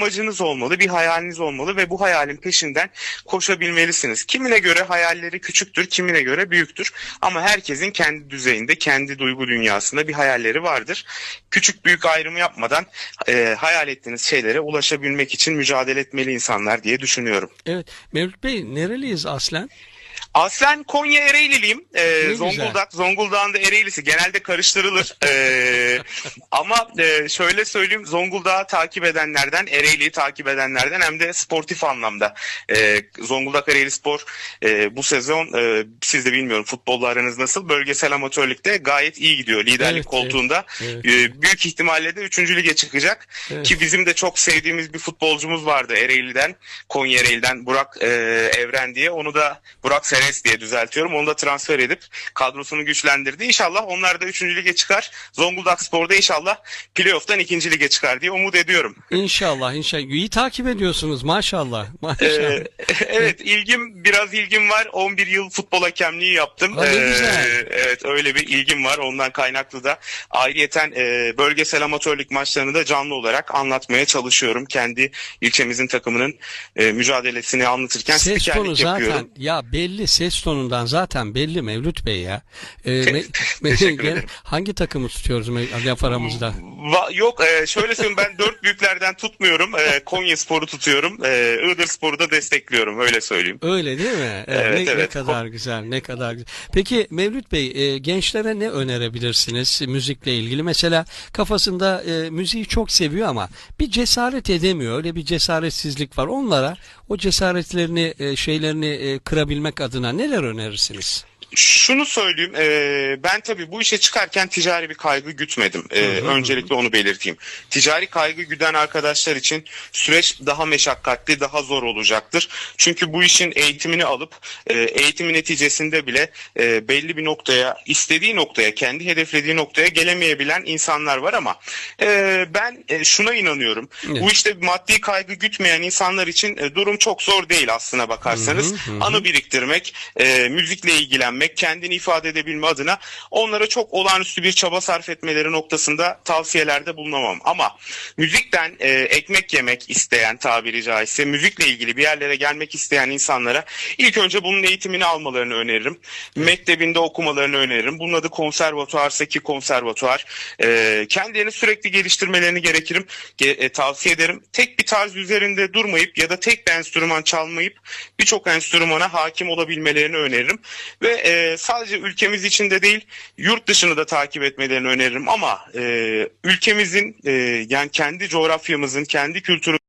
amacınız olmalı, bir hayaliniz olmalı ve bu hayalin peşinden koşabilmelisiniz. Kimine göre hayalleri küçüktür, kimine göre büyüktür. Ama herkesin kendi düzeyinde, kendi duygu dünyasında bir hayalleri vardır. Küçük büyük ayrımı yapmadan e, hayal ettiğiniz şeylere ulaşabilmek için mücadele etmeli insanlar diye düşünüyorum. Evet. Mevlüt Bey nereliyiz aslen? Aslen Konya Ereğliliyim. Ee, güzel. Zonguldak, Zonguldak'ın da Ereğlisi genelde karıştırılır. Ee, ama e, şöyle söyleyeyim Zonguldak'ı takip edenlerden, Ereğli'yi takip edenlerden hem de sportif anlamda. Ee, Zonguldak Ereğli Spor e, bu sezon e, siz de bilmiyorum futbolla aranız nasıl bölgesel amatörlükte gayet iyi gidiyor liderlik Evet, koltuğunda. evet, Ee, büyük ihtimalle de 3. lige çıkacak. Evet. Ki bizim de çok sevdiğimiz bir futbolcumuz vardı Ereğli'den, Konya Ereğli'den Burak e, Evren diye. Onu da Burak Seres diye düzeltiyorum. Onu da transfer edip kadrosunu güçlendirdi. İnşallah onlar da 3. lige çıkar. Zonguldak Spor'da inşallah playoff'tan 2. lige çıkar diye umut ediyorum. İnşallah inşallah. İyi takip ediyorsunuz maşallah. Maşallah. Ee, evet ilgim biraz ilgim var. 11 yıl futbol hakemliği yaptım. Ne Ee, güzel. evet öyle bir ilgim var. Ondan kaynaklı da ayrıyeten e, bölgesel amatörlük maçlarını da canlı olarak anlatmaya çalışıyorum. Kendi ilçemizin takımının e, mücadelesini anlatırken ses tonu spikerlik yapıyorum. zaten ya belli ses tonundan zaten belli Mevlüt Bey ya. Ee, me- ederim. hangi takımı tutuyoruz me- laf aramızda? Va- yok e, şöyle söyleyeyim ben dört büyüklerden tutmuyorum. E, Konya Sporu tutuyorum. E, Iğdır Sporu da destekliyorum öyle söyleyeyim. Öyle değil mi? Evet, ne, ne evet. kadar güzel, ne kadar güzel. Peki Mevlüt Bey, e, gençlere ne önerebilirsiniz müzikle ilgili? Mesela kafasında e, müziği çok seviyor ama bir cesaret edemiyor. Öyle bir cesaretsizlik var. Onlara o cesaretlerini, e, şeylerini e, kırabilmek adına neler önerirsiniz? Şunu söyleyeyim, e, ben tabii bu işe çıkarken ticari bir kaygı gütmedim. E, öncelikle onu belirteyim. Ticari kaygı güden arkadaşlar için süreç daha meşakkatli, daha zor olacaktır. Çünkü bu işin eğitimini alıp e, eğitimin neticesinde bile e, belli bir noktaya, istediği noktaya, kendi hedeflediği noktaya gelemeyebilen insanlar var ama e, ben e, şuna inanıyorum. Evet. Bu işte maddi kaygı gütmeyen insanlar için e, durum çok zor değil aslına bakarsanız. Hı hı, hı. Anı biriktirmek, e, müzikle ilgilenmek, kendini ifade edebilme adına onlara çok olağanüstü bir çaba sarf etmeleri noktasında tavsiyelerde bulunamam. Ama müzikten e, ekmek yemek isteyen tabiri caizse, müzikle ilgili bir yerlere gelmek isteyen insanlara ilk önce bunun eğitimini almalarını öneririm. Mektebinde okumalarını öneririm. Bunun adı konservatuar, Seki konservatuar. E, kendilerini sürekli geliştirmelerini gerekirim. Ge- e, tavsiye ederim. Tek bir tarz üzerinde durmayıp ya da tek bir enstrüman çalmayıp birçok enstrümana hakim olabilmelerini öneririm. Ve e, sadece ülkemiz içinde değil yurt dışını da takip etmelerini öneririm. Ama e, ülkemizin e, yani kendi coğrafyamızın, kendi kültürü